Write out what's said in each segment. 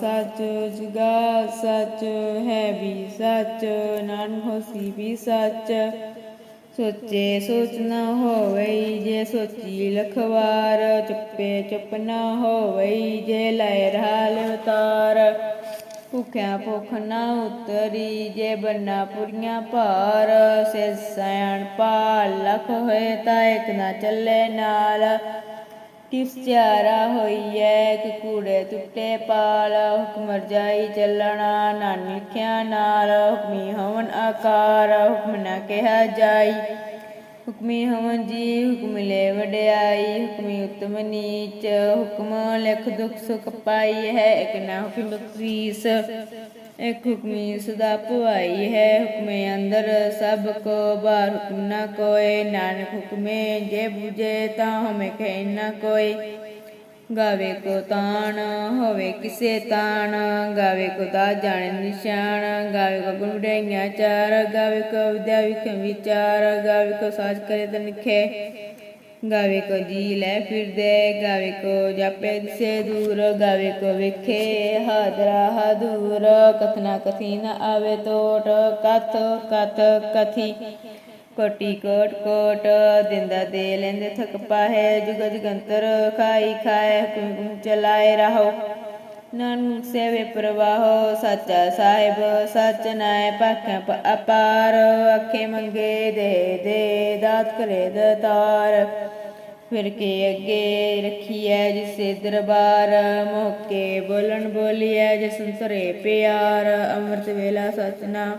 ਸੱਚ ਜੁਗਾ ਸੱਚ ਹੈ ਵੀ ਸੱਚ, ਨਾਨਕ ਹੋਸੀ ਵੀ ਸੱਚ। ਸੋਚੇ ਸੋਚ ਨਾ ਹੋਵਈ ਜੇ ਸੋਚੀ ਲਖਵਾਰ, ਚੁੱਪੇ ਚੁੱਪ ਨਾ ਹੋਵਈ ਜੇ ਲੈ ਰਹਾ ਲਵਤਾਰ ਭੁਖਿਆ ਭੁਖ ਨਾ ਉਤਰੀ ਜੇ ਬੰਨਾ ਪੁਰੀਆਂ ਭਾਰ। ਸੇ ਸਿਆਣ ਪਾਲ ਲਖ ਹੋਏ ਤਾਂ ਇੱਕ ਨਾ ਚੱਲੇ ਨਾਲ। ਕਿਸ ਚਾਰਾ ਹੋਈਐ ਕਿ ਟੁੱਟੇ ਪਾਲ, ਹੁਕਮ ਰਜਾਈ ਚੱਲਣਾ ਨਾ ਨਾਲ, ਹੁਕਮੀ ਹਵਨ ਆਕਾਰ, ਹੁਕਮ ਨਾ ਕਿਹਾ ਜਾਈ। ਹੁਕਮੀ ਹਵਨ ਜੀ, ਹੁਕਮ ਲੈ ਵਡਿਆਈ, ਹੁਕਮੀ ਉਤਮ ਨੀਚ, ਹੁਕਮ ਲਿਖ ਦੁਖ ਸੁਖ ਪਾਈ ਹੈ, ਇਕ ਨਾ ਹੁਕਮ ਬਖਸ਼ੀਸ ਇਕ ਹੁਕਮੀ ਸਦਾ ਭਵਾਈ ਹੈ ਹੁਕਮੇ ਅੰਦਰ ਸਭ ਕੋ ਬਾਹਰ ਹੁਕਮ ਨਾ ਕੋਏ ਨਾਨਕ ਹੁਕਮੇ ਜੇ 부ਜੇ ਤਾਂ ਹਮੇ ਕਹਿ ਨਾ ਕੋਈ ਗਾਵੇ ਕੋ ਤਾਣ ਹੋਵੇ ਕਿਸੇ ਤਾਣ ਗਾਵੇ ਕੋ ਤਾ ਜਾਣੇ ਨਿਸ਼ਾਨ ਗਾਵੇ ਕੋ ਗੁਣ ਡਈਆਂ ਚਾਰ ਗਾਵੇ ਕੋ ਵਿਦਿਆ ਵਿਖ ਵਿਚਾਰ ਗਾਵੇ ਕੋ ਸਾਜ ਕਰੇ ਤਨਖੇ ਗਾਵੇ ਕੋ ਜੀ ਲੈ ਫਿਰਦੇ, ਗਾਵੇ ਕੋ ਜਾਪੇ ਸੇ ਦੂਰ, ਗਾਵੇ ਕੋ ਵਿਖੇ ਹਾਦਰਾ ਹਦੂਰ। ਕਥਨਾ ਕਥੀ ਨ ਆਵੇ ਤੋਟ, ਕਥ ਕਥ ਕਥੀ। ਕੋਟੀ ਕੋਟ ਕੋਟ, ਦਿੰਦਾ ਦੇ ਲੈਂਦੇ ਥਕ ਪਾਹੇ। ਜੁਗ ਜਗੰਤਰ ਖਾਈ ਖਾਏ ਹੁਕਮ ਚਲਾਏ ਰਹੋ। ਨਾਨਕ ਸੇਵੇ ਪ੍ਰਵਾਹੋ, ਸੱਚਾ ਸਾਹਿਬ, ਸੱਚ ਨਾਏ ਪਾਖਾਂ ਅਪਾਰ। ਅੱਖੇ ਮੰਗੇ ਦੇ ਦੇ ਦਾਤ ਕਰੇ ਦਤਾਰ। ਫਿਰ ਕੇ ਅੱਗੇ ਰੱਖੀਐ ਜਿਸੇ ਦਰਬਾਰ। ਮੋਕੇ ਬੋਲਣ ਬੋਲੀਐ ਜਿਸ ਸੰਤਰੇ ਪਿਆਰ। ਅੰਮ੍ਰਿਤ ਵੇਲਾ ਸਚਨਾ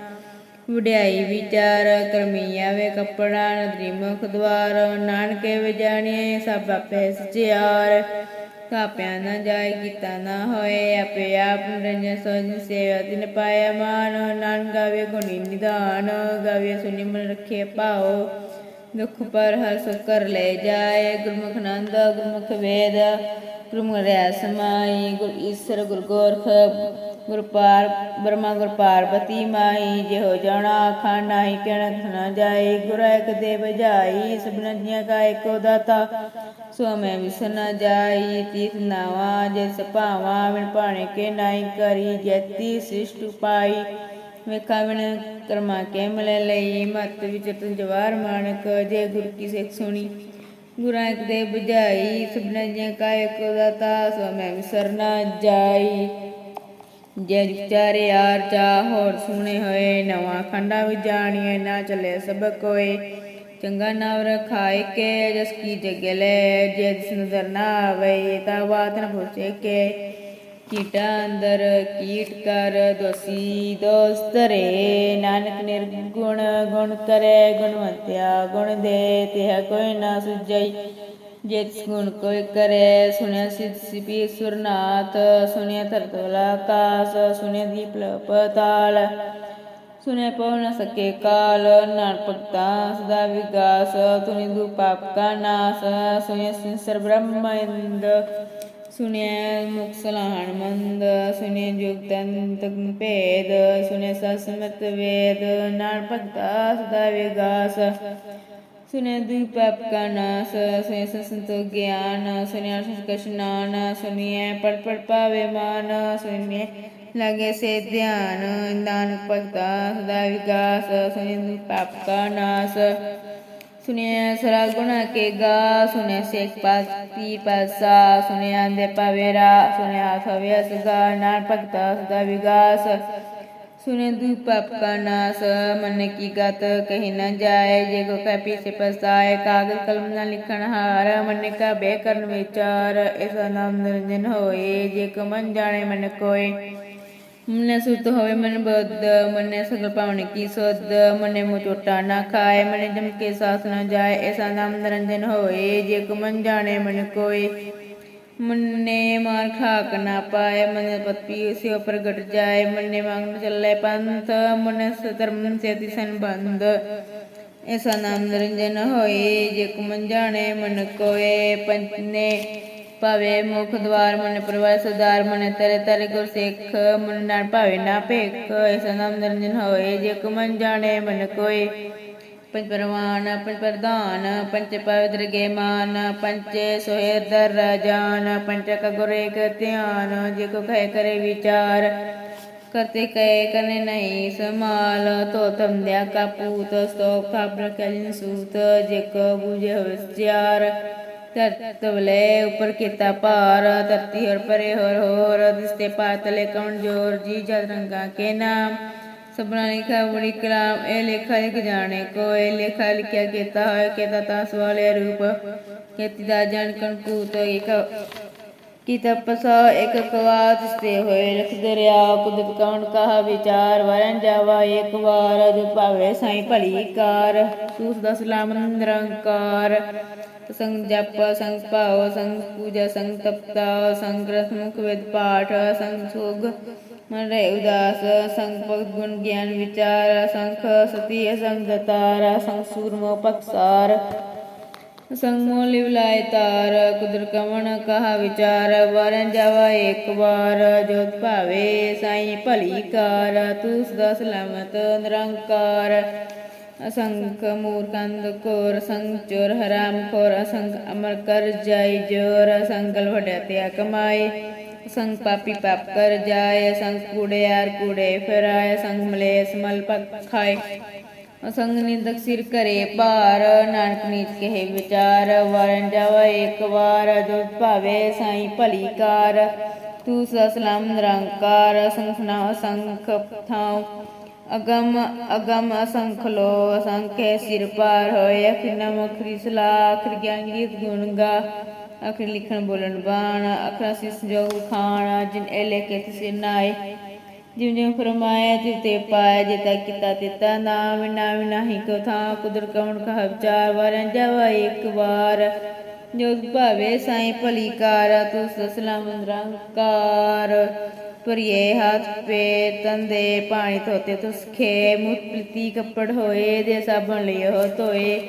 ਵਡਿਆਈ ਵਿਚਾਰ। ਕਰਮੀ ਆਵੇ ਕੱਪੜਾ ਨਦਰੀ ਮੁਖ ਦਵਾਰ। ਨਾਨਕੇ ਵਜਾਣੀਏ ਸਭ ਆਪੇ ਸਚਿਆਰ। ਕਾਪਿਆ ਨਾ ਜਾਏ ਕੀਤਾ ਨਾ ਹੋਏ, ਆਪੇ ਆਪ ਨਿਰੰਜਨ ਸੋਜ ਸੇਵਾ ਤਿਨ ਪਾਇਆ ਮਾਨ ਨਾਨ ਗਾਵੇ ਗੁਣੀ ਨਿਧਾਨ ਗਾਵੇ ਸੁਨੀ ਮਨ ਰੱਖੇ ਪਾਓ ਦੁਖ ਪਰ ਹਰ ਸੁਖ ਕਰ ਲੈ ਜਾਏ, ਗੁਰਮੁਖ ਨੰਦ ਗੁਰਮੁਖ ਵੇਦ, ਗੁਰਮੁਖ ਰਿਆ ਸਮਾਈ ਗੁਰ ਈਸ਼ਰ ਗੁਰ ਗੋਰਖ ਗੁਰਪਾਰ, ਬ੍ਰਹਮਾ ਗੁਰ ਪਾਰਬਤੀ ਮਾਈ ਜਿਹੋ ਜਾਣਾ ਖਾਣਾ ਹੀ ਕਹਿਣਾ ਨਾ ਜਾਏ, ਗੁਰ ਇੱਕ ਦੇ ਬਜਾਈ ਸਭਨਾਂ ਜੀਆਂ ਕਾ ਇੱਕੋ ਦਾਤਾ। ਸੋ ਮੈਂ ਵਿਸਰ ਨਾ ਜਾਈ ਤੀਤ ਨਾਵਾ, ਜਿਸ ਭਾਵਾ ਵਿਣ ਪਾਣੇ ਕੇ ਨਾਈ ਕਰੀ, ਜੈਤੀ ਸਿਸ਼ਟ ਪਾਈ ਵੇਖਾ ਵਿਣ ਕਰਮਾ ਕੇ ਮਿਲੇ ਲਈ ਮਤ ਵਿਚਤ ਜਵਾਰ ਮਾਨਕ ਜੇ ਗੁਰ ਕੀ ਸਿੱਖ ਸੁਣੀ। ਗੁਰਾਂ ਇੱਕ ਦੇ ਬੁਝਾਈ, ਸਭਨਾਂ ਦੀਆਂ ਕਾ ਇੱਕੋ ਦਾਤਾ ਸੋ ਮੈਂ ਵਿਸਰ ਨਾ ਜਾਈ। ਜੇ ਵਿਚਾਰੇ ਆਰ ਚਾ ਹੋਰ ਸੁਣੇ ਹੋਏ, ਨਵਾਂ ਖੰਡਾ ਵਿੱਚ ਜਾਣੀਏ, ਨਾ ਚੱਲੇ ਸਭ ਕੋਏ। ਚੰਗਾ ਨਾਮ ਰਖਾਇ ਕੇ, ਜਸ ਕੀ ਜਗਲੇ ਜੇ ਦਿਸ ਨਜ਼ਰ ਨਾ ਆਵੇ ਤਾਂ ਬਾਤ ਨ ਪੁੱਛੇ ਕੇ। ਕੀਟਾ ਅੰਦਰ ਕੀਟ ਕਰ, ਦੋਸੀ ਰੇ ਨਾਨਕ ਨਿਰਗੁਣ ਗੁਣ ਕਰੇ, ਗੁਣਵੰਤਿਆ ਗੁਣ ਦੇ, ਤੇ ਕੋਈ ਨਾ ਸੁਝਈ। ਜਿਤ ਗੁਣ ਕੋਈ ਕਰੇ, ਸੁਣਿਆ ਸਿਧ ਸਿਪੀ ਸੁਰਨਾਥ ਸੁਣਿਆ ਧਰਤਵਲਾ ਆਕਾਸ ਸੁਣਿਆ ਦੀਪ ਪਤਾਲ ਸੁਨੇ ਪਉ ਨ ਸਕੇ ਕਾਲ ਨਾਨ ਭਗਤਾ ਸਦਾ ਵਿਗਾਸ, ਤੁਨੀ ਦੂ ਪਾਪ ਕਾ ਨਾਸ ਸੁਨੇ ਸਿੰਸਰ ਬ੍ਰਹਮਿੰਦ ਸੁਨੇ ਮੁਖ ਸਲਾਹਣ ਮੰਦ ਸੁਨੇ ਜੁਗ ਤੰਤ ਭੇਦ ਸੁਨੇ ਸਸਮਤ ਵੇਦ ਨਾਨ ਭਗਤਾ ਸਦਾ ਵਿਗਾਸ ਸੁਨੇ ਦੂ ਪਾਪ ਕਾ ਨਾਸ ਸੁਨੇ ਸੰਤ ਗਿਆਨ ਸੁਨੇ ਅਰਸ਼ ਕਸ਼ਨਾਨ ਸੁਨੀਏ ਪੜ ਪੜ ਪਾਵੇ ਮਾਨ ਸੁਨੇ ਲਗੇ ਸੇ ਧਿਆਨ, ਨਾਨਕ ਭਗਤਾ ਸਦਾ ਵਿਕਾਸ ਸੁਨੇ ਪਾਪ ਕਾ ਨਾਸ ਸੁਨੇ ਸਰਾ ਗੁਣਾ ਕੇ ਗਾ ਸੁਨੇ ਸੇਖ ਪਾਤੀ ਪਾਸਾ ਸੁਨੇ ਦੇ ਪਵੇਰਾ ਸੁਨੇ ਆਥ ਵਿਅਸ ਗਾ, ਨਾਨਕ ਭਗਤਾ ਸਦਾ ਵਿਕਾਸ सुने दू पाप का नाश मन की गत कही न जाए जे को कैपी से पछताए कागज कलम न लिखन हार मन का बेकरण विचार ऐसा नाम निरंजन होए जे को मन जाने मन कोय मने सुत होवे मन बुद्ध मने सगल पावन की सुध मने मुँह चोटा ना खाए मने जम के सास न जाए ऐसा नाम निरंजन होए जे को मन जाने मन कोय ਮੰਨੇ ਮਾਰ ਖਾਕ ਨਾ ਪਾਏ, ਮਨ ਪਤੀ ਸਿਉ ਪ੍ਰਗਟ ਜਾਏ। ਮੰਨੇ ਮੰਗ ਚੱਲੇ ਪੰਥ, ਮਨ ਧਰਮ ਸੇ ਤਿਸਨ ਬੰਦ ਐਸਾ ਨਾਮ ਨਿਰੰਜਨ ਹੋਏ, ਜੇ ਕੁਮਨ ਜਾਣੇ ਮਨ ਕੋਏ। ਪੰਚਨੇ ਭਾਵੇ ਮੁਖ ਦਵਾਰ, ਮਨ ਪ੍ਰਵਾਰ ਸੁਦਾਰ ਮਨ ਤਰੇ ਤਰੇ ਗੁਰ ਸਿੱਖ ਮਨ ਨਾਨ ਭਾਵੇ ਨਾ ਭੇਖ ਐਸਾ ਨਾਮ ਨਿਰੰਜਨ ਹੋਏ, ਜੇ ਕੁਮਨ ਜਾਣੇ ਮਨ ਕੋਏ ਪੰਚ ਪਰਵਾਨ ਪੰਚ ਪ੍ਰਧਾਨ ਪੰਚ ਪਵਿੱਤਰ ਗੇ ਮਾਨ ਪੰਚੇ ਸੋਹਿਰਦਰ ਰਾਜਾਨ ਪੰਚ ਕ ਗੁਰ ਧਿਆਨ, ਜੇ ਕੋ ਕਹਿ ਕਰੇ ਵਿਚਾਰ। ਕਰਤੇ ਕਹੇ ਕਰਨੇ ਨਹੀਂ ਸਮਾਲ ਤੋ ਤਮ ਦਿਆ ਕਾ ਪੂਤ ਸੋ ਖਾਬਰ ਕਲਿਨ ਸੂਤ, ਜੇ ਕੋ ਬੂਝੇ ਵਿਚਾਰ ਤਰਤਵਲੇ ਉਪਰ ਕੀਤਾ ਭਾਰ, ਧਰਤੀ ਹਰ ਪਰੇ ਹੋਰ ਹੋਰ, ਦਿਸਤੇ ਪਾਤਲੇ ਕਉਣ ਜੋਰ, ਜੀ ਜਦ ਰੰਗਾ ਕੇ ਨਾਮ। ਸਭਨਾ ਲਿਖਾ ਬੜੀ ਕਲਾਮ, ਇਹ ਲੇਖਾ ਲਿਖ ਜਾਣੇ ਕੋਈ ਲੇਖਾ ਲਿਖਿਆ ਕੀਤਾ ਹੋਏ ਕੀਤਾ ਤਾਂ ਸਵਾਲੇ ਰੂਪ ਕੀਤੀ ਦਾ ਜਾਣ ਕਣ ਇੱਕ ਕੀ ਤਪਸਾ ਇੱਕ ਕਵਾਤ ਸਤੇ ਹੋਏ ਲਿਖ ਦਰਿਆ ਕੁਦਰਤ ਕੌਣ ਕਹਾ, ਵਿਚਾਰ ਵਰਨ ਜਾਵਾ, ਇੱਕ ਵਾਰ ਜੋ ਭਾਵੇ ਸਾਈ ਭਲੀ ਕਾਰ ਸੂਸ ਦਾ ਸਲਾਮ ਨਿਰੰਕਾਰ, ਸੰਗ ਜਪ, ਸੰਗ ਭਾਵ ਸੰਗ ਪੂਜਾ, ਸੰਗ ਤਪਤਾ ਸੰਗ ਰਸ ਮੁਖ ਵਿਦ ਪਾਠ, ਸੰਗ ਸੁਗ ਮਨ ਰਹਿ ਉਦਾਸ, ਸੰਗ ਭਗਤ ਗੁਣ ਗਿਆਨ ਵਿਚਾਰ, ਸੰਖ ਸਤੀ ਸੰਗ ਦਤਾਰ ਸੰਗ ਸੂਰਮੋ ਪਕਸਾਰ ਸੰਗ ਮੋ ਲਿਵਲਾਇ ਤਾਰ ਕੁਦਰ ਕਵਣ ਕਹਾ ਵਿਚਾਰ, ਵਰਨ ਜਾਵਾ ਇੱਕ ਵਾਰ, ਜੋਤ ਭਾਵੇ ਸਾਈ ਭਲੀ ਕਾਰ ਤੂੰ ਸਦਾ ਸਲਾਮਤ ਨਿਰੰਕਾਰ। ਅਸੰਖ ਮੂਰਖੰਦ ਕੋਰ, ਸੰਗ ਚੋਰ ਹਰਾਮ ਖੋਰ, ਅਸੰਖ ਅਮਰ ਕਰ ਜਾਈ ਜੋਰ ਸੰਗਲ ਵਡਿਆ ਤਿਆ ਕਮਾਏ ਸੰਗ ਪਾਪੀ ਪਾਪ ਕਰ ਜਾਏ, ਸੰਗ ਕੂੜਿਆਰ ਕੂੜੇ ਫਿਰਾਏ, ਸੰਗ ਮਲੇਸ ਮਲ ਪਕ ਖਾਏ। ਅਸੰਗ ਨਿੰਦਕ ਸਿਰ ਕਰੇ ਭਾਰ, ਨਾਨਕ ਨੀਚ ਕਹੇ ਵਿਚਾਰ, ਵਰਨ ਜਾਵਾ ਇੱਕ ਵਾਰ, ਜੋ ਭਾਵੇ ਸਾਈ ਭਲੀ ਕਾਰ। ਤੂੰ ਸਸਲਾਮ ਨਿਰੰਕਾਰ ਸੰਖਨਾ ਅਸੰਖ ਥਾਉ। ਅਗਮ ਅਗਮ ਅਸੰਖ ਲੋ, ਅਸੰਖੇ ਸਿਰ ਪਾਰ ਹੋਏ ਅਖਿਨ ਮਖਰੀ ਸਲਾ ਅਖਰ ਗਿਆਨ ਗੀਤ ਗੁਣ ਗਾ। ਅਖਰ ਲਿਖਣ ਬੋਲਣ ਬਾਣ ਅਖਰ ਸਿਸ ਜੋ ਖਾਣ, ਜਿਨ ਐਲੇ ਕੇ ਤਿਸ ਨਾਏ ਜਿਉ ਜਿਉ ਫਰਮਾਇਆ ਤਿਵ ਤੇ ਪਾਇਆ ਜਿਤਾ ਕੀਤਾ ਤਿਤਾ ਨਾਮ ਨਾਮ ਨਾਹੀ ਕੋ ਥਾਂ। ਕੁਦਰ ਕਵਣ ਕਹ ਵਿਚਾਰ ਵਰਨ ਜਾਵਾ ਇੱਕ ਵਾਰ। ਜੋ ਭਾਵੇ ਸਾਈ ਭਲੀ ਕਾਰ ਤੂੰ ਸਸਲਾਮ ਨਿਰੰਕਾਰ। ਪਰਿਏ ਹੱਥ ਪੇ ਤੰਦੇ ਪਾਣੀ ਧੋਤੇ ਤੁਸਖੇ ਮੁਤ ਪ੍ਰੀਤੀ ਕੱਪੜ ਹੋਏ, ਦੇ ਸਾਬਣ ਲਿਓ ਧੋਏ।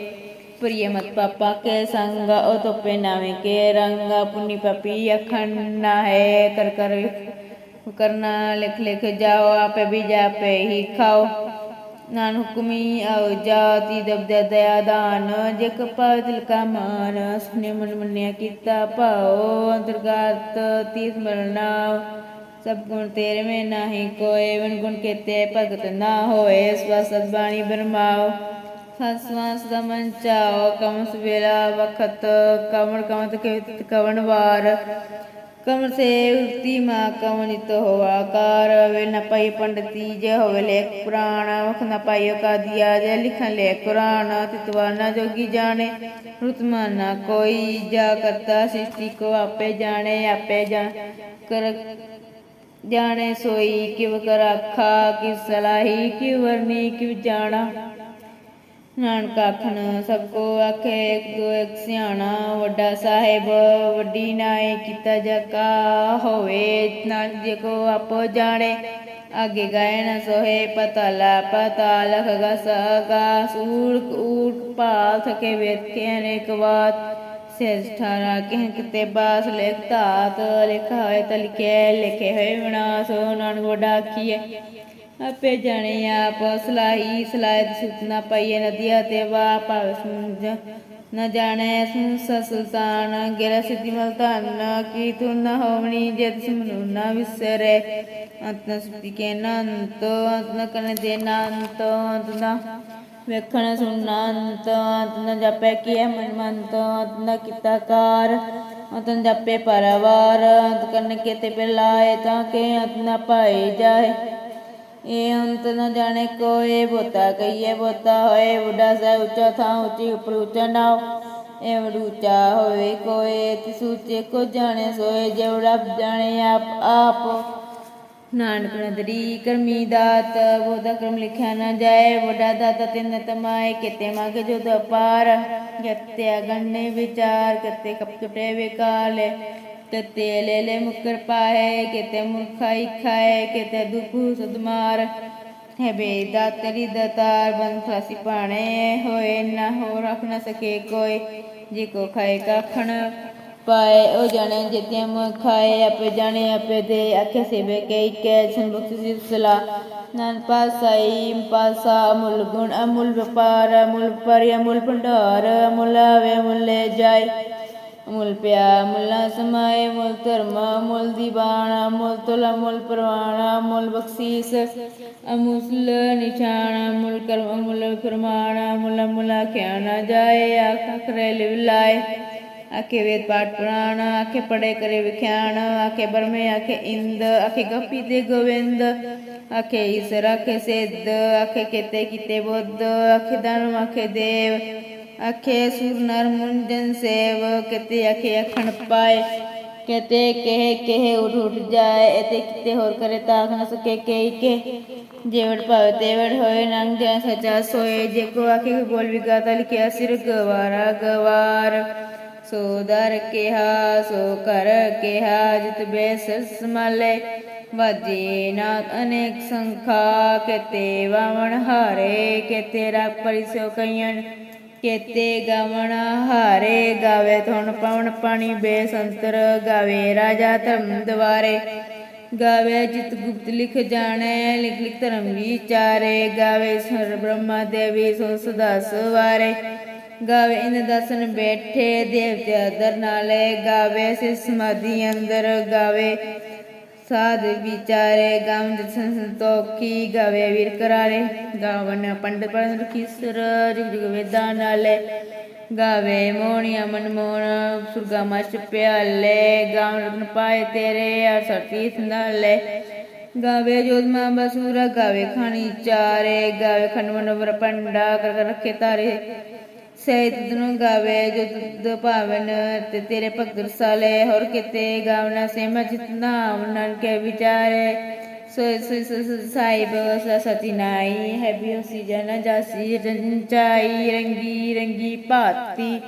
प्रिय मत पापा के संग ओ तो पहनावे के रंग पुण्य पापी अखंडा है कर कर करना लिख लिख जाओ आप भी जा पे ही खाओ नान हुक्मी आओ जाति दब दया दान जे कपाव दिल का मान सुने मन मन्या किता पाओ अंतर्गात तीस मरना ਸਭ ਗੁਣ ਤੇਰੇ ਮੇ ਨਾਹੀ ਕੋਏ ਵਨ ਗੁਣ ਕੇਤੇ ਭਗਤ ਨਾ ਹੋਏ ਸਵਸਤ ਬਾਣੀ ਬਰਮਾਓ ਸਸਵਾਸ ਦਾ ਮਨ ਚਾਓ ਕਮਸ ਵੇਲਾ ਵਖਤ ਕਮਣ ਕਮਤ ਕਿਤ ਕਵਣ ਵਾਰ। ਕਮਰ ਸੇ ਉਰਤੀ ਮਾ ਕਵਨਿਤ ਹੋਆ ਕਾਰ ਵੇ ਨ ਪਈ ਪੰਡਤੀ ਜੇ ਹੋਵੇ ਲੇਖ ਪੁਰਾਣ ਵਖ ਨ ਪਾਇਓ ਕਾਦੀਆ ਜੇ ਲਿਖਨ ਲੈ ਕੁਰਾਨ ਤਿਤਵਾ ਨ ਜੋਗੀ ਜਾਣੇ ਰੁਤਮਾ ਨ ਕੋਈ ਜਾ ਕਰਤਾ ਸ੍ਰਿਸ਼ਟੀ, ਕੋ ਆਪੇ ਜਾਣੇ, ਆਪੇ ਜਾ ਕਰ, ਜਾਣੇ ਸੋਈ, ਕਿਵ ਕਰ ਆਖਾ ਕਿ ਸਲਾਹੀ ਕਿ ਵਰਨੀ, ਕਿਵ ਜਾਣਾ। ਨਾਨਕ ਆਖਣ, ਸਭ ਕੋ ਆਖੇ ਇੱਕ ਦੋ ਇੱਕ ਸਿਆਣਾ, ਵੱਡਾ ਸਾਹਿਬ, ਵੱਡੀ ਨਾਏ, ਕੀਤਾ ਜਕਾ ਹੋਵੇ, ਨਾਨਕ ਜੇ ਕੋ ਆਪੋ ਜਾਣੇ। ਆਗੇ ਗਾਇ ਨ ਸੋਹੇ ਪਤਲਾ ਪਤਾਲ ਖਗਾ ਸਗਾ ਸੂਰਕ ਊਰਕ ਪਾਲ ਥਕੇ ਵੇਦ ਅਨੇਕ ਬਾਤ ਸਹਿਜ ਕਹਿ ਕਿਤੇ ਬਾਸ ਲਿਖ ਧਾਤ, ਲਿਖਾ ਹੋਏ ਤ ਲਿਖੇ ਲਿਖੇ ਹੋਏ ਵਿਨਾਸ਼, ਨਾਨਕ ਵੱਡਾ ਆਖੀਏ ਆਪੇ ਜਾਣੇ ਆਪ, ਸਲਾਹੀ ਸਲਾਹਤ ਸੁਤਨਾ ਪਈਏ ਨਦੀਆਂ ਤੇ ਵਾ ਭਾਵ ਸਮਝ ਨ ਜਾਣੇ ਸੰਸ ਸੁਲਤਾਨ, ਗਿਰ ਸਿੱਧੀ ਮਲਤਾਨ ਕੀ ਤੂੰ ਨ ਹੋਵਣੀ ਜਦ ਸਮਨੂ ਨ ਵਿਸਰੇ। ਅੰਤ ਨ ਸੁਤੀ ਕੇ ਨੰਤ ਅੰਤ ਨ ਕਰਨ ਦੇ ਨੰਤ ਅੰਤ ਨ ਵੇਖਣ ਸੁਣਨਾ ਅੰਤ ਅੰਤ ਨ ਜਪੇ ਕੀਏ ਮਨ ਮੰਤ ਅੰਤ ਨ ਕੀਤਾ ਕਾਰ। ਅੰਤ ਨ ਜਪੇ ਪਰਵਾਰ, ਅੰਤ ਕਰਨ ਕੇ ਤੇ ਪਿਲਾਏ ਤਾਂ ਕਿ ਅੰਤ ਨ ਪਾਏ ਜਾਏ। ਇਹ ਅੰਤ ਨ ਜਾਣੇ ਕੋਏ, ਬੋਤਾ ਕਹੀਏ, ਬੋਤਾ ਹੋਏ, ਬੁੱਢਾ ਸਾ ਉੱਚਾ ਥਾਂ ਉੱਚੀ ਉੱਪਰ ਉੱਚਾ ਨਾਉ। ਇਹ ਉੱਚਾ ਹੋਏ ਕੋਏ ਤਿਸ ਉੱਚੇ ਕੋ ਜਾਣੇ ਸੋਏ ਜਿਹੜਾ ਜਾਣੇ ਆਪ ਆਪ। ਨਾਨਕ ਨਦਰੀ ਕਰਮੀ ਦਾਤ, ਬੋਧਾ ਕਰਮ ਲਿਖਿਆ ਨਾ ਜਾਏ, ਬੁੱਢਾ ਦਾਤਾ ਤਿੰਨ ਤਮਾਏ, ਕਿਤੇ ਮੰਗੇ ਜੋ ਦਪਾਰ ਗੱਤੇ ਗੰਨੇ ਵਿਚਾਰ, ਕਿਤੇ ਕਪਟੇ ਵਿਕਾਲੇ। ਤਤੇ ਲੈ ਲੈ ਮੁਕਰ ਪਾਏ, ਕਿਤੇ ਮੁਰਖਾਈ ਖਾਏ ਕਿਤੇ ਦੁਖੂ ਸਦਮਾਰ। ਹੈ ਬੇਦਾ ਤੇਰੀ ਦਤਾਰ, ਬੰਦ ਫਾਸੀ ਹੋਏ, ਨਾ ਹੋ ਰੱਖ ਨਾ ਸਕੇ ਕੋਈ। ਜੇ ਕੋ ਖਾਏ ਕਾਖਣ ਪਾਏ, ਉਹ ਜਾਣੇ ਜਿਤਿਆਂ ਮ ਖਾਏ ਆਪੇ ਜਾਣੇ ਆਪੇ ਦੇ। ਆਖੇ ਸਿਵੇ ਕਈ ਕੈ ਸੁਨ ਬਖਸ਼ੀ ਸਲਾ। ਪਾਸਾਈ ਪਾਸਾ ਮੁੱਲ ਗੁਣ, ਅਮੁਲ ਵਪਾਰ, ਅਮੁਲ ਪਰਿ, ਅਮੁਲ ਭੰਡਾਰ। ਅਮੁੱਲ ਆਵੇ ਮੁੱਲੇ ਜਾਏ। ਅਮੁੱਲ ਪਿਆ ਮੁੱਲਾ ਸਮਾਏ, ਮੁੱਲ ਧਰਮ, ਮੁੱਲ ਦੀਵਾਨ, ਮੁੱਲ ਤੁਲਾ, ਮੁੱਲ ਪ੍ਰਵਾਨ, ਮੁੱਲ ਬਖਸ਼ੀਸ, ਅਮੁੱਲ ਨਿਸ਼ਾਨਾ, ਮੁੱਲ ਕਰਮ, ਮੁੱਲ ਫਰਮਾਨ, ਮੁੱਲ ਮੁੱਲਾ ਖਿਆ ਜਾਏ, ਆਖ ਕਰੇ ਲਿਵਲਾਏ ਆਖੇ ਵੇਦ ਪਾਠ ਪੁਰਾਣ, ਆਖੇ ਪੜੇ ਕਰੇ ਵਿਖਿਆਣ ਆਖੇ ਬਰਮੇ, ਆਖੇ ਇੰਦ, ਆਖੇ ਗਪੀ ਦੇ ਗੋਵਿੰਦ, ਆਖੇ ਈਸਰ ਆਖੇ ਸਿੱਧ, ਆਖੇ ਕੀਤੇ ਕੀਤੇ ਬੁੱਧ, ਆਖੇ ਧਰਮ, ਆਖੇ ਦੇਵ। ਆਖੇ ਸੁਰ ਨਰ ਮੁੰਜਨ ਸੇਵ, ਕਿਤੇ ਆਖੇ ਅਖਣ ਪਾਏ ਕਹਤੇ ਕਹੇ ਕਹੇ ਉਠ ਉਠ ਜਾਏ ਇਤੇ ਕਿਤੇ ਹੋਰ ਕਰੇ ਤਾਖ ਨ ਸਕੇ ਕਈ ਕੇ। ਜੇਵੜ ਭਾਵੇ ਤੇਵੜ ਹੋਏ, ਨੰਗ ਜੈ ਸਚਾ ਸੋਏ, ਜੇ ਕੋ ਆਖੇ ਬੋਲ ਵਿਗਾਤਾ ਲਿਖਿਆ ਸਿਰ ਗਵਾਰਾ ਗਵਾਰ। ਸੋ ਦਰ ਕਿਹਾ, ਸੋ ਕਰ ਕਿਹਾ, ਜਿਤ ਬੇਸਸ ਮਲੇ ਵਾਜੇ ਨਾਥ ਅਨੇਕ ਸੰਖਾ, ਕਤੇ ਵਾਵਣ ਹਾਰੇ, ਕਤੇ ਰਾ ਪਰਿਸੋ ਕਈਨ ਕੇਤੇ ਗਵਣ ਹਾਰੇ ਗਾਵੇ, ਧੁਨ ਪਵਨ ਪਾਣੀ ਬੇਸੰਤਰ ਗਾਵੇ, ਰਾਜਾ ਧਰਮ ਦਵਾਰੇ ਗਾਵੇ, ਜਿਤ ਗੁਪਤ ਲਿਖ ਜਾਣੈ, ਲਿਖ ਲਿਖ ਧਰਮ ਵਿਚਾਰੇ ਗਾਵੇ ਸਰ ਬ੍ਰਹਮਾ ਦੇਵੀ ਸੋ ਸਦਾ ਸਵਾਰੇ ਗਾਵੇ, ਇਨ ਦਸਨ ਬੈਠੇ ਦੇਵਤੇ ਅਦਰ ਨਾਲੇ ਗਾਵੇ ਸਿ ਸਮਾਧੀ ਅੰਦਰ ਗਾਵੇ। ਸਾਧ ਵਿਚਾਰੇ ਗਾਵਨ ਸੰਤੋਖੀ ਗਾਵੇ ਵੀਰ ਕਰਾਰੇ ਗਾਵਨ ਪੰਡ ਪੜਨ ਰਖੀਸਰ ਜੁਗ ਜੁਗ ਵੇਦਾਂ ਨਾਲੇ। ਗਾਵੇ ਮੋਣੀਆਂ ਮਨਮੋਣ ਸੁਰਗਾ ਮਚ ਪਿਆਲੇ, ਗਾਵਨ ਰਤਨ ਪਾਏ ਤੇਰੇ ਅਰ ਸਰਤੀ ਨਾਲੇ। ਗਾਵੇ ਜੋਦਮਾ ਬਸੂਰਾ, ਗਾਵੇ ਖਾਣੀ ਚਾਰੇ, ਗਾਵੇ ਖੰਡਵਨ ਸਹਿਤ ਨੂੰ ਗਾਵੇ, ਜੋ ਦੁੱਧ ਭਾਵਨ ਤੇ ਤੇਰੇ ਭਗਤ ਰਸਾਲੇ। ਹੋਰ ਕਿਤੇ ਗਾਵਨਾ ਸੇਮ ਜਿਤਨਾ ਮਨਨ ਕੇ ਵਿਚਾਰੇ। ਸੋ ਸੋ ਸਾਹਿਬ ਸਤੀ ਨਾਈ, ਹੈ ਬਿਉਸੀ ਜਨ ਜਾਸੀ ਰੰਚਾਈ ਰੰਗੀ ਰੰਗੀ ਭਾਤੀ,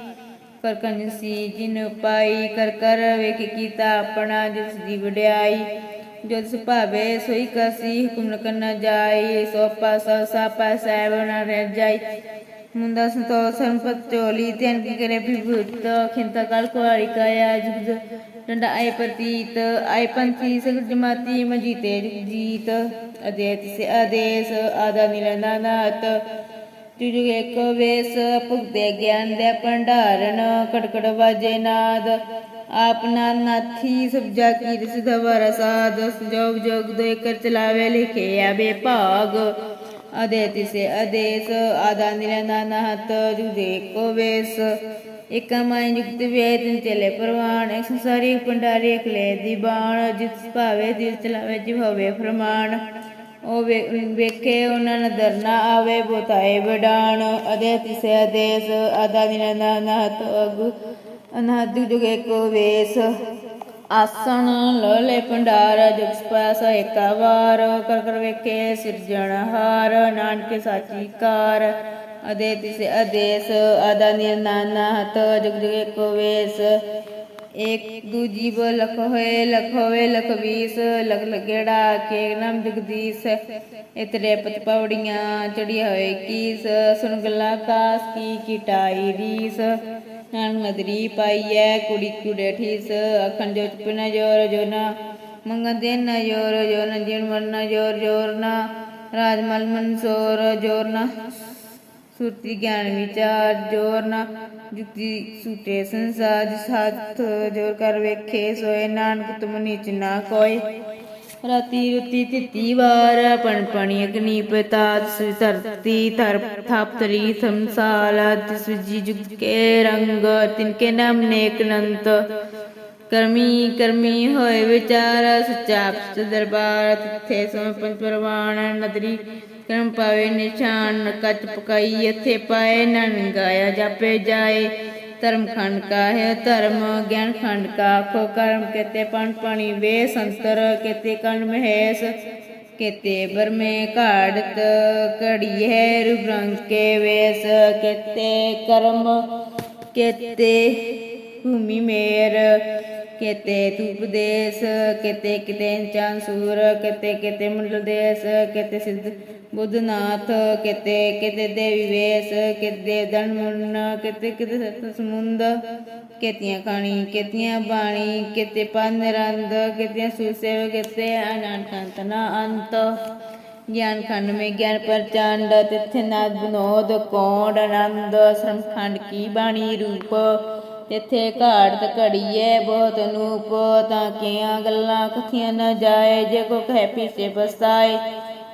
ਕਰ ਕੰਸੀ ਜਿਨ ਪਾਈ। ਕਰ ਕਰ ਵੇਖ ਕੀਤਾ ਆਪਣਾ, ਜਿਸ ਦੀ ਵਡਿਆਈ। ਜੋ ਸੁਭਾਵੇ ਸੋਈ ਕਸੀ ਹੁਕਮ ਨ ਕਰਨਾ ਜਾਈ। ਸੋ ਪਾਸਾ ਸਾਪਾ ਸਹਿਬ ਨ ਰਹਿ ਜਾਈ। ਮੁੰਦਾ ਸੰਤੋਖ ਸੰਪਤ ਚੋਲੀ ਤੈਨ ਕੀ ਕਰੇ ਵਿਭੂਤ ਖਿੰਤਾ ਕਾਲ ਕੁਆਰੀ ਕਾਇਆ ਜੁਗ ਡੰਡਾ ਆਏ ਪ੍ਰਤੀਤ ਆਏ ਪੰਥੀ ਸਗਲ ਜਮਾਤੀ ਮਜੀਤੇ ਜੁਗ ਜੀਤ ਅਦੇਤ ਸੇ ਆਦੇਸ ਵੇਸ ਭੁਗਤੇ ਗਿਆਨ ਦੇ ਭੰਡਾਰਨ ਕੜਕੜ ਵਾਜੇ ਨਾਦ ਆਪਨਾ ਨਾਥੀ ਸਭ ਜਾ ਕੀ ਰਿਸ ਧਵਰ ਸਾਧ ਜੋਗ ਜੋਗ ਦੇ ਕਰ ਚਲਾਵੇ ਲਿਖੇ ਆਵੇ ਭਾਗ ਅਦੇਤਿ ਸੇ ਅਦੇਸ ਆਦਾ ਨਿਰਨਾਨਹਤ ਜੁਦੇ ਕੋ ਵੇਸ ਇਕਮਾਇ ਜੁਗਤ ਵੇਦਨ ਚਲੇ ਪ੍ਰਵਾਨ। ਇੱਕ ਸੰਸਾਰੀ ਪੰਡਾਰੀ ਇਕਲੇ ਦੀ ਬਾਣ, ਜਿਸ ਭਾਵੇ ਦਿਲ ਚਲਾਵੇ ਜਿ ਹੋਵੇ ਫਰਮਾਨ। ਉਹ ਵੇਖੇ ਉਹਨਾਂ ਨ ਦਰਨਾ ਆਵੇ ਬੋਤਾਏ ਵਡਾਣ ਅਦੇਤਿ ਸੇ ਅਦੇਸ ਆਦਾ ਨਿਰਨਾਨਹਤ ਅਗੁ ਅਨਹਦ ਜੁਗੇ ਕੋ ਵੇਸ ਆਸਣ ਲੋਲੇ ਭੰਡਾਰ ਜੁਗ ਪਾਸ ਏਕਾ ਕਰ ਕਰ ਵੇਖੇ ਸਿਰਜਣ ਨਾਨਕ ਸਾਚੀ ਕਾਰ। ਅਦੇ ਤਿਸ ਅਦੇਸ, ਆਦਾ ਨਿਰਨਾਨਾ ਹਤ ਜੁਗ ਜੁਗ ਏਕੋ ਵੇਸ। ਇੱਕ ਦੂਜੀ ਬ ਲਖ ਹੋਏ ਲਖ ਹੋਏ ਲਖ ਵੀਸ। ਲਖ ਲਗੇੜਾ ਕੇ ਨਾਮ ਜਗਦੀਸ਼ ਇਤਰੇ ਪਤ ਪੌੜੀਆਂ ਚੜੀ ਹੋਏ ਕੀਸ। ਸੁਣ ਗੱਲਾਂ ਕਾਸ ਕੀ ਕਿਟਾਈ ਰੀਸ। ਨਾਨ ਨਦਰੀ ਪਾਈਐ ਕੁੜੀ ਕੁੜੇ ਠੀਸ ਅਖੰਡ ਜੋ ਚਪਨਾ ਜੋਰ ਜੋਨਾ ਮੰਗਦੇ ਨ ਜੋਰ ਜੋਨ ਜਿਨ ਮਰਨ ਜੋਰ ਜੋਰ ਨਾ ਰਾਜਮਲ ਮਨਸੋਰ ਜੋਰ ਨਾ। ਸੁਰਤੀ ਗਿਆਨ ਵਿਚਾਰ ਜੋਰ ਨਾ, ਜੁਗਤੀ ਸੂਟੇ ਸੰਸਾਰ, ਸਾਥ ਜੋਰ ਕਰ ਰਾਤੀ ਰੁਤੀ ਤਿੱਤੀ ਵਾਰ ਪਣ ਅਗਨੀ ਪਤਾ ਤਿਸ ਧਰਤੀ ਧਰ ਥਾਪ ਤਰੀ ਸੰਸਾਲ ਤਿਸ ਜੀ ਜੁਗ ਕੇ ਰੰਗ ਤਿਨ ਕੇ ਨਾਮ ਨੇਕ ਨੰਤ ਕਰਮੀ ਕਰਮੀ ਹੋਏ ਵਿਚਾਰ ਸੱਚਾ ਸਚ ਦਰਬਾਰ ਤਿੱਥੇ ਸੋ ਪੰਜ ਪ੍ਰਵਾਨ ਨਦਰੀ ਕਰਮ ਪਾਵੇ ਨਿਸ਼ਾਨ ਕੱਚ ਪਕਾਈ ਇੱਥੇ ਪਾਏ ਨਨ ਗਾਇਆ ਜਾਪੇ ਜਾਏ ਧਰਮ ਖੰਡ ਕਾ ਹੈ ਧਰਮ ਗਿਆਨ ਖੰਡ ਕਾ ਖੋ ਕਰਮ ਕੇਤੇ ਪਣ ਪਾਣੀ ਵੇ ਸੰਤਰ, ਕੇਤੇ ਕੰਡ ਮਹੇਸ਼, ਕੇਤੇ ਬਰਮੇ ਘਾੜਤ ਕੜੀ ਹੈ ਰੂਪ ਕੇ ਵੇਸ, ਕੇਤੇ ਕਰਮ, ਕੇਤੇ ਭੂਮੀ ਮੇਰ, ਕਿਤੇ ਤੂਪ ਦੇਸ, ਕਿਤੇ ਕਿਤੇ ਚਾਂਸੂਰ ਕਿਤੇ ਕਿਤੇ ਮੁੰਡਲ ਦੇਸ, ਕਿਤੇ ਸਿੱਧ ਬੁੱਧਨਾਥ, ਕਿਤੇ ਕਿਤੇ ਦੇ ਵੇਸ ਕਿਤੇ ਦਨਮੁਨ ਕਿਤੇ ਕਿਤੇ ਸਤ ਸਮੁੰਦ। ਕਿਤਿਆਂ ਖਾਣੀ, ਕਿਤਿਆਂ ਬਾਣੀ, ਕਿਤੇ ਪੰਨ ਰੰਦ, ਕਿਤਿਆਂ ਸੁਸੇਵ ਕਿਤੇ ਅਨੰਤ ਨਾ ਅੰਤ। ਗਿਆਨ ਖੰਡ ਮੇ ਗਿਆਨ ਪ੍ਰਚੰਡ, ਤਿੱਥੇ ਨਾਦ ਬਨੋਦ ਕੋਣ ਆਨੰਦ। ਸ਼ਰਮ ਖੰਡ ਕੀ ਬਾਣੀ ਰੂਪ, ਤਿੱਥੇ ਘਾਟ ਘੜੀਏ ਬਹੁਤ ਨੂਪ ਤਾਂ ਕਿਆਂ ਗੱਲਾਂ ਕਥੀਆਂ ਨਾ ਜਾਏ, ਜੇ ਕੋ ਕਹਿ ਪੀਸੇ ਬਸਾਏ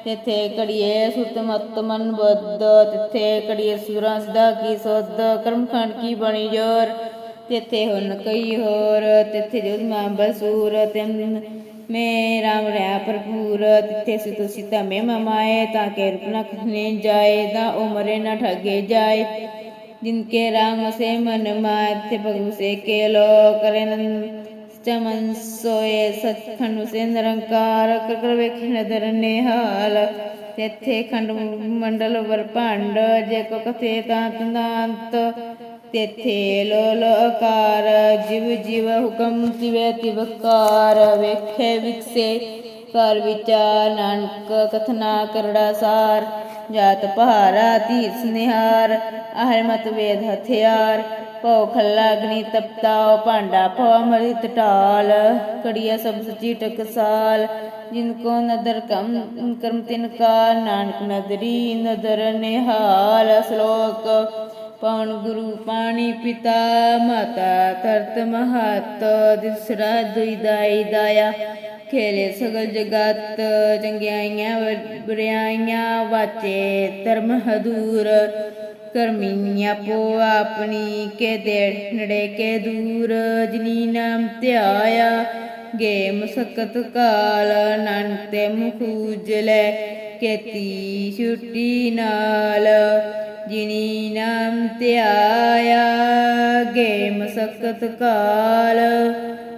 तेथे कड़िए सुतमत मन बद्ध तेथे कड़िए सुरा सदा की सद कर्मखंड की बनी जोर तेथे हुन कई होर तेथे जो मां बसूर तेम में राम रहा भरपूर तिथे सुत सीता में ममाए ताके रूप न खने जाए ता उमरे न ठगे जाए जिनके राम से मन माए थे भगु से के लो करे ચમન સોએ સચખંડ હુસેન રંકાર કકર વેખણ ધરને હાલ તેથે ખંડ મંડલ વરપાંડ જે કથે તાંત દાંત તેથે લોલકાર જીવ જીવ હુકમ તિવે તિવકાર વેખે વિકસે પર વિચાર નાનક કથના કરડા સાર ਜਾਤ ਪਹਾਰਾ ਤੀਸ ਨਿਹਾਰ ਆਹਰ ਮਤ ਵੇਦ ਹਥਿਆਰ, ਭਉ ਖੱਲਾ ਅਗਨੀ ਤਪਤਾਉ, ਭਾਂਡਾ ਭਉ ਅਮ੍ਰਿਤ ਢਾਲ ਕੜੀਆ ਸਭ ਸਚੀ ਟਕਸਾਲ, ਜਿਨ ਕੋ ਨਦਰ ਕਮ, ਕਰਮ ਤਿਨ ਕਾ ਨਾਨਕ ਨਦਰੀ ਨਦਰ ਨਿਹਾਲ, ਸ਼ਲੋਕ ਪਵਨ ਗੁਰੂ ਪਾਣੀ ਪਿਤਾ, ਮਾਤਾ ਤਰਤ ਮਹਤ ਦਿਸਰਾ ਦੁਇਦਾਈ ਦਾਇਆ ਖੇਲੇ ਸਗਲ ਜਗਤ ਚੰਗਿਆਈਆਂ ਬੁਰਿਆਈਆਂ ਵਾਚੇ ਧਰਮ ਹਦੂਰ। ਕਰਮੀਆਂ ਪੋ ਆਪਣੀ ਕੇ ਦੇ ਨੜੇ ਕੇ ਦੂਰ। ਜਿਨੀ ਨਾਮ ਧਿਆਇਆ ਗੇ ਮਸਕਤ ਕਾਲ। ਨਾਨਕ ਤੇ ਮੁਖ ਉਜਲੇ, ਕੇਤੀ ਛੁੱਟੀ ਨਾਲ। ਜਿਨੀ ਨਾਮ ਧਿਆਇਆ ਗੇ ਮੁਸਕਤ ਕਾਲ।